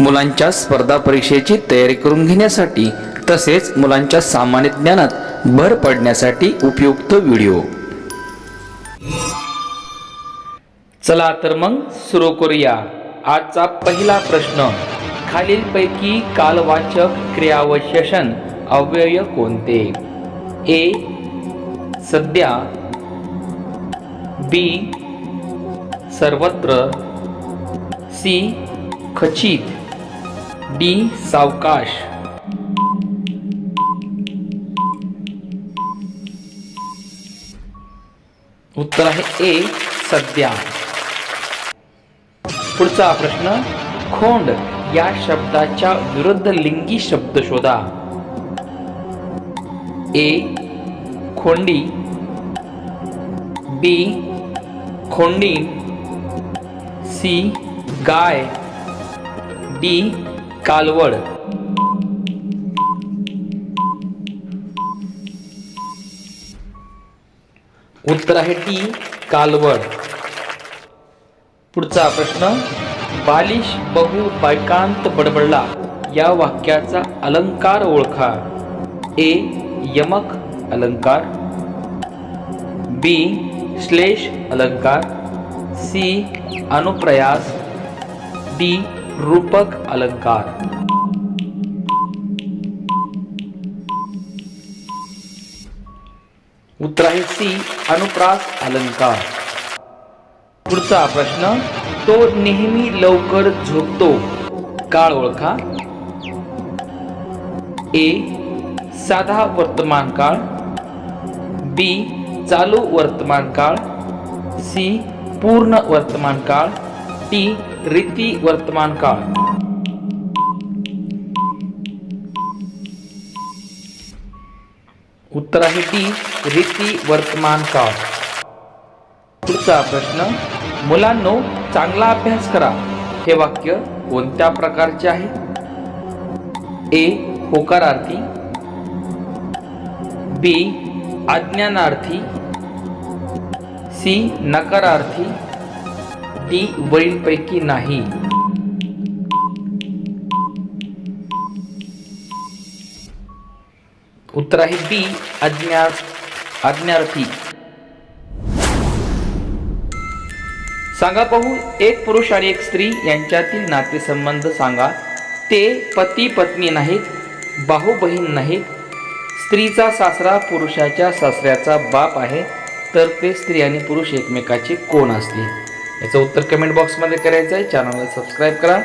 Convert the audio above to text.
मुलांच्या स्पर्धा परीक्षेची तयारी करून घेण्यासाठी तसेच मुलांच्या सामान्य ज्ञानात भर पडण्यासाठी उपयुक्त व्हिडिओ. चला तर मग सुरू करूया. आजचा पहिला प्रश्न. खालीलपैकी कालवाचक क्रियावशेषण अव्यय कोणते? ए. सध्या. बी. सर्वत्र. सी. खचित. डी सावकाश. उत्तर आहे ए सध्या. पुढचा प्रश्न खोंड या शब्दाच्या विरुद्ध लिंगी शब्द शोधा. ए खोंडी. बी खोंडी. सी गाय. डी कालवड. उत्तर आहे टी कालवड. पुढचा प्रश्न बालिश बहु बायकांत बडबडला या वाक्याचा अलंकार ओळखा. ए यमक अलंकार. बी श्लेष अलंकार. सी अनुप्रयास. डी रूपक अलंकार. उत्तर आहे सी अनुप्रास अलंकार. पुढचा प्रश्न तो नेहमी लवकर झोपतो. काळ ओळखा. ए साधा वर्तमान काळ. बी चालू वर्तमान काळ. सी पूर्ण वर्तमान काळ. टी रीती वर्तमान काळ. उत्तर आहे टी रीती वर्तमान काळ. पुढचा प्रश्न मुलांनो चांगला अभ्यास करा. हे वाक्य कोणत्या प्रकारचे आहे? ए होकारार्थी. बी आज्ञानार्थी सी नकारार्थी. ती वरीलपैकी नाही. उत्तर आहे बी आज्ञा आज्ञार्थी. सांगा पाहू एक पुरुष आणि एक स्त्री यांच्यातील नातेसंबंध सांगा. ते पती पत्नी नाहीत भाऊ बहीण नाहीत. स्त्रीचा सासरा पुरुषाच्या सासऱ्याचा बाप आहे तर ते स्त्री आणि पुरुष एकमेकाचे कोण असतील? याचं उत्तर कमेंट बॉक्समध्ये करायचं आहे. चॅनलला सबस्क्राईब करा.